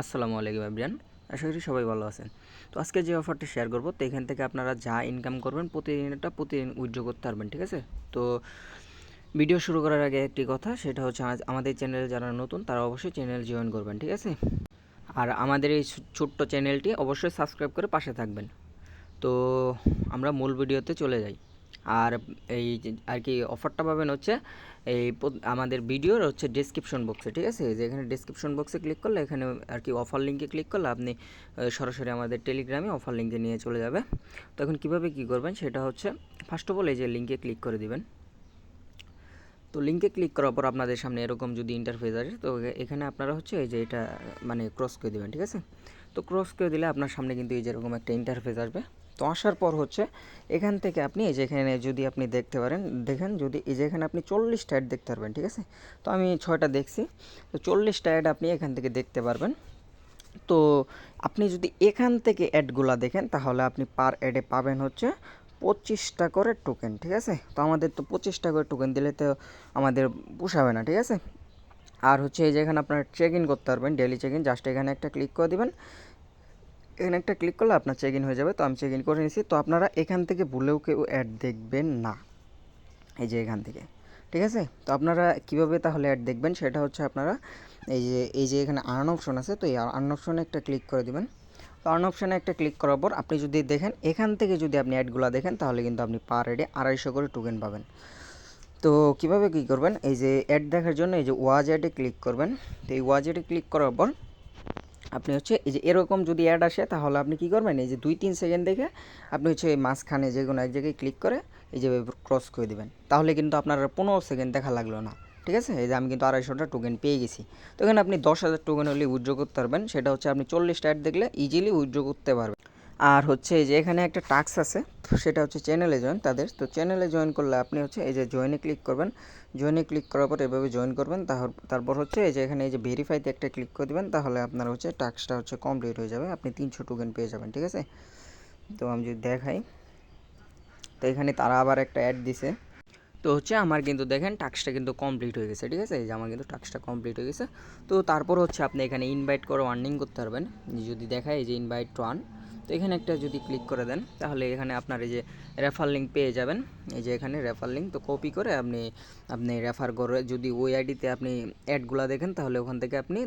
আসসালামু আলাইকুম, এভরিয়ান। আশা করি সবাই ভালো আছেন। তো আজকে যে অফারটা শেয়ার করব, তো এখান থেকে আপনারা যা ইনকাম করবেন প্রতিদিনটা প্রতিদিন উইথড্র করতে পারবেন, ঠিক আছে? তো ভিডিও শুরু করার আগে একটি কথা, সেটা হচ্ছে আমাদের চ্যানেলে যারা নতুন, তারা অবশ্যই চ্যানেল জয়েন করবেন, ঠিক আছে? আর আমাদের এই ছোট্ট চ্যানেলটি অবশ্যই সাবস্ক্রাইব করে পাশে থাকবেন। তো আমরা মূল ভিডিওতে চলে যাই। আর এই আর কি অফারটা পাবেন হচ্ছে এই আমাদের ভিডিওর হচ্ছে ডেসক্রিপশন বক্সে ঠিক আছে? যে এখানে ডেসক্রিপশন বক্সে ক্লিক করলে এখানে আর কি অফার লিঙ্কে ক্লিক করলে আপনি সরাসরি আমাদের টেলিগ্রামে অফার লিঙ্কে নিয়ে চলে যাবে। তো এখন কীভাবে কী করবেন সেটা হচ্ছে ফার্স্ট অফ অল এই যে লিঙ্কে ক্লিক করে দিবেন। তো লিঙ্কে ক্লিক করার পর আপনাদের সামনে এরকম যদি ইন্টারফেস আসে, তো এখানে আপনারা হচ্ছে এই যে এটা মানে ক্রস করে দেবেন, ঠিক আছে? তো ক্রস করে দিলে আপনার সামনে কিন্তু এই যেরকম একটা ইন্টারফেস আসবে। তো আসার পর হচ্ছে এখান থেকে আপনি এই যেখানে যদি আপনি দেখতে পারেন, দেখেন যদি এই যেখানে আপনি চল্লিশটা অ্যাড দেখতে পারবেন, ঠিক আছে? তো আমি ছয়টা দেখছি। তো চল্লিশটা অ্যাড আপনি এখান থেকে দেখতে পারবেন। তো আপনি যদি এখান থেকে অ্যাডগুলা দেখেন, তাহলে আপনি পার অ্যাডে পাবেন হচ্ছে পঁচিশটা করে টোকেন ঠিক আছে? তো আমাদের তো পঁচিশটা করে টোকেন দিলে তো আমাদের পোষাবে না, ঠিক আছে? আর হচ্ছে এই যে এখানে আপনার চেক ইন করতে পারবেন ডেলি চেক ইন জাস্ট এখানে একটা ক্লিক করে দিবেন। এখানে একটা ক্লিক করলে আপনার চেক ইন হয়ে যাবে। তো আমি চেক ইন করে নিয়েছি। তো আপনারা এখান থেকে ভুলেও কেউ অ্যাড দেখবেন না। এই যে এখান থেকে। ঠিক আছে? তো আপনারা কীভাবে তাহলে অ্যাড দেখবেন? সেটা হচ্ছে আপনারা এই যে এই যে এখানে আর্ন অপশন আছে, তো এই আর্ন অপশনে একটা ক্লিক করে দিবেন। তো আর্ন অপশনে একটা ক্লিক করার পর আপনি যদি দেখেন, এখান থেকে যদি আপনি অ্যাডগুলো দেখেন, তাহলে কিন্তু আপনি পার অ্যাডে আড়াইশো করে টোকেন পাবেন। তো কীভাবে কী করবেন? এই যে অ্যাড দেখার জন্য এই যে ওয়াজ অ্যাডে ক্লিক করবেন। তো এই ওয়াজ অ্যাডে ক্লিক করার পর আপনি হচ্ছে এই যে এরকম যদি অ্যাড আসে, তাহলে আপনি কি করবেন? এই যে দুই তিন সেকেন্ড দেখে আপনি হচ্ছে এই মাঝখানে যে কোনো এক জায়গায় ক্লিক করে এই যে ক্রস করে দেবেন। তাহলে কিন্তু আপনার পনেরো সেকেন্ড দেখা লাগল না, ঠিক আছে? এই যে আমি কিন্তু আড়াইশোটা টোকেন পেয়ে গেছি। তো এখানে আপনি দশ হাজার টোকেন হলে উইথড্র করতে পারবেন। সেটা হচ্ছে আপনি চল্লিশটা অ্যাড দেখলে ইজিলি উইথড্র করতে পারবেন। আর হচ্ছে এই যে এখানে একটা টাস্ক আছে, তো সেটা হচ্ছে চ্যানেলে জয়েন তাদের। তো চ্যানেলে জয়েন করলে আপনি হচ্ছে এই যে জয়েনে ক্লিক করবেন। জয়েনে ক্লিক করার পর এভাবে জয়েন করবেন। তারপর হচ্ছে এই যে এখানে এই যে ভেরিফাইতে একটা ক্লিক করে দেবেন, তাহলে আপনার হচ্ছে টাস্কটা হচ্ছে কমপ্লিট হয়ে যাবে। আপনি তিনশো টোকেন পেয়ে যাবেন, ঠিক আছে? তো আমি যদি দেখাই, তো এখানে তারা আবার একটা অ্যাড দিছে। তো হচ্ছে আমার কিন্তু দেখেন টাস্কটা কিন্তু কমপ্লিট হয়ে গেছে, ঠিক আছে? এই যে আমার কিন্তু টাস্কটা কমপ্লিট হয়ে গেছে। তো তারপর হচ্ছে আপনি এখানে ইনভাইট করে ওয়ার্নিং করতে পারবেন। যদি দেখায় এই যে ইনভাইট টু ওয়ান তো এখানে একটা যদি ক্লিক করে দেন, তাহলে এখানে আপনার এই যে রেফার লিঙ্ক পেয়ে যাবেন। এই যে এখানে রেফার লিঙ্ক তো কপি করে আপনি আপনি রেফার করে যদি ওই আইডিতে আপনি অ্যাডগুলো দেখেন, তাহলে ওখান থেকে আপনি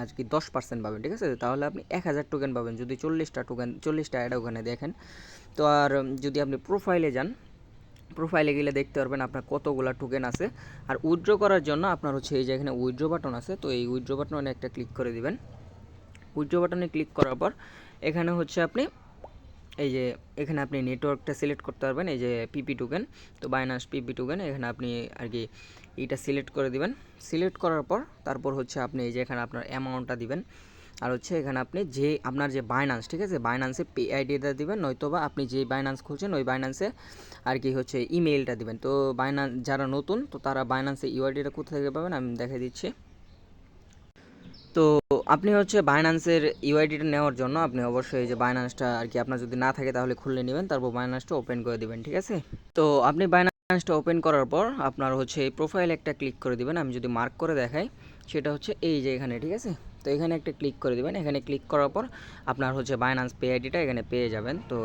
আর কি দশ পার্সেন্ট পাবেন, ঠিক আছে? তাহলে আপনি এক হাজার টোকেন পাবেন। যদি চল্লিশটা টোকেন চল্লিশটা অ্যাড ওখানে দেখেন, তো আর যদি আপনি প্রোফাইলে যান প্রোফাইলে গেলে দেখতে পারবেন আপনার কতগুলো টোকেন আছে। আর উইথড্র করার জন্য আপনার হচ্ছে এই যে এখানে উইথড্র বাটন আছে, তো এই উইথড্র বাটনে একটা ক্লিক করে দিবেন। উইথড্র বাটনে ক্লিক করার পর এখানে হচ্ছে আপনি এই যে এখানে আপনি নেটওয়ার্কটা সিলেক্ট করতে পারবেন, এই যে পিপি টোকেন তো বাইনান্স পিপি টোকেন এখানে আপনি আর কি এইটা সিলেক্ট করে দিবেন। সিলেক্ট করার পর তারপর হচ্ছে আপনি এই যে এখানে আপনার অ্যামাউন্টটা দিবেন। আর হচ্ছে এখানে আপনি যে আপনার যে বাইনান্স ঠিক আছে? বাইনান্সে পে আইডিটা দিবেন, নয়তোবা আপনি যে বাইনান্স খুলছেন, ওই বাইনান্সে আর কি হচ্ছে ইমেইলটা দিবেন। তো বাইনান্স যারা নতুন, তো তারা বাইনান্সে ইউআইডিটা কোথা থেকে পাবেন আমি দেখাই দিচ্ছি। তো আপনি হচ্ছে বাইনান্সের ইউআইডিটা নেওয়ার জন্য আপনি অবশ্যই যে বাইনান্সটা আর কি আপনার যদি না থাকে তাহলে খুলে নেবেন, তারপর বাইনান্সটা ওপেন করে দেবেন, ঠিক আছে? তো আপনি বাইনান্সটা ওপেন করার পর আপনার হচ্ছে এই প্রোফাইল একটা ক্লিক করে দিবেন, আমি যদি মার্ক করে দেখাই, সেটা হচ্ছে এই যে এখানে, ঠিক আছে? তো এখানে একটা ক্লিক করে দিবেন, এখানে ক্লিক করার পর আপনার হচ্ছে বাইনান্স পে আইডিটা এখানে পেয়ে যাবেন, তো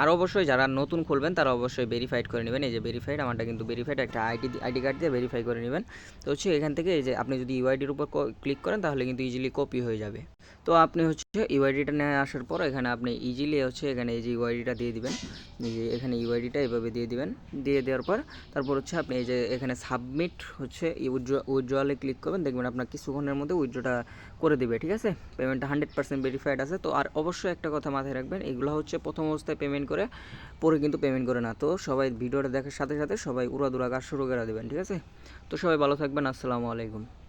আর অবশ্যই যারা নতুন খুলবেন, তারা অবশ্যই ভেরিফাইড করে নেবেন। এই যে ভেরিফাইড আমারটা কিন্তু ভেরিফাইড একটা আইডি আইডি কার্ড দিয়ে ভেরিফাই করে নেবেন। তো হচ্ছে এখান থেকে এই যে আপনি যদি ইউআইডির উপর ক্লিক করেন, তাহলে কিন্তু ইজিলি কপি হয়ে যাবে। তো আপনি হচ্ছে ইউআইডিটা নিয়ে আসার পর, এখানে আপনি ইজিলি হচ্ছে এখানে এই যে ইউআইডিটা দিয়ে দিবেন। এই যে এখানে ইউআইডিটা এভাবে দিয়ে দিবেন। দিয়ে দেওয়ার পর, তারপর হচ্ছে আপনি এই যে এখানে সাবমিট হচ্ছে উইথড্রয়ালে ক্লিক করবেন। দেখবেন আপনার কিছুক্ষণের মধ্যে উইথড্রটা করে দিবে, ঠিক আছে? পেমেন্টটা হান্ড্রেড পার্সেন্ট ভেরিফাইড আছে। তো আর অবশ্যই একটা কথা মাথায় রাখবেন, এগুলো হচ্ছে প্রথম অবস্থায় পেমেন্ট করে, পরে কিন্তু পেমেন্ট করে না। তো সবাই ভিডিওটা দেখার সাথে সাথে সবাই উড়াদুরা কাজ শুরু করে দেবেন, ঠিক আছে? তো সবাই ভালো থাকবেন, আসসালামু আলাইকুম।